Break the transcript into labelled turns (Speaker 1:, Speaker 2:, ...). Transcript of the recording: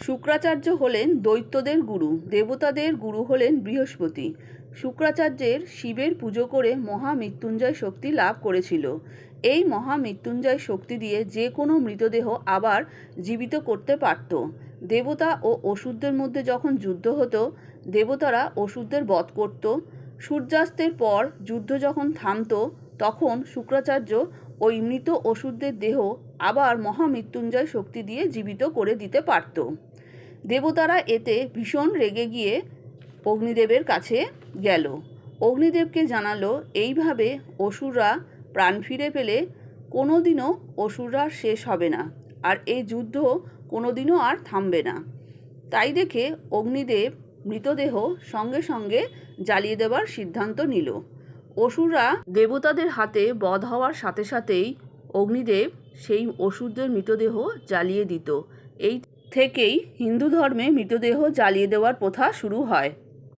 Speaker 1: শুক্রাচার্য হলেন দৈত্যদের গুরু, দেবতাদের গুরু হলেন বৃহস্পতি। শুক্রাচার্যের শিবের পুজো করে মহামৃত্যুঞ্জয় শক্তি লাভ করেছিল। এই মহামৃত্যুঞ্জয় শক্তি দিয়ে যে কোনো মৃতদেহ আবার জীবিত করতে পারত। দেবতা ও অসুরদের মধ্যে যখন যুদ্ধ হতো, দেবতারা অসুরদের বধ করত। সূর্যাস্তের পর যুদ্ধ যখন থামতো তখন শুক্রাচার্য ওই মৃত অসুরদের দেহ আবার মহামৃত্যুঞ্জয় শক্তি দিয়ে জীবিত করে দিতে পারত। দেবতারা এতে ভীষণ রেগে গিয়ে অগ্নিদেবের কাছে গেল। অগ্নিদেবকে জানালো, এইভাবে অসুররা প্রাণ ফিরে পেলে কোনো দিনও অসুররা শেষ হবে না, আর এই যুদ্ধ কোনো দিনও আর থামবে না। তাই দেখে অগ্নিদেব মৃতদেহ সঙ্গে সঙ্গে জ্বালিয়ে দেওয়ার সিদ্ধান্ত নিল। অসুররা দেবতাদের হাতে বধ হওয়ার সাথে সাথেই অগ্নিদেব সেই অসুরদের মৃতদেহ জ্বালিয়ে দিত। এই থেকেই হিন্দু ধর্মে মৃতদেহ জ্বালিয়ে দেওয়ার প্রথা শুরু হয়।